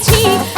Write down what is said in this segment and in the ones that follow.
情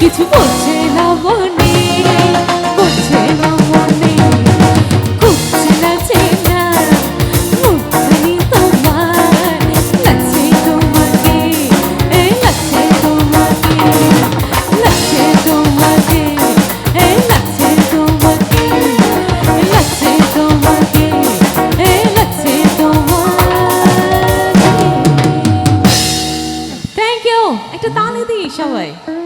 কিছু বলছে? 对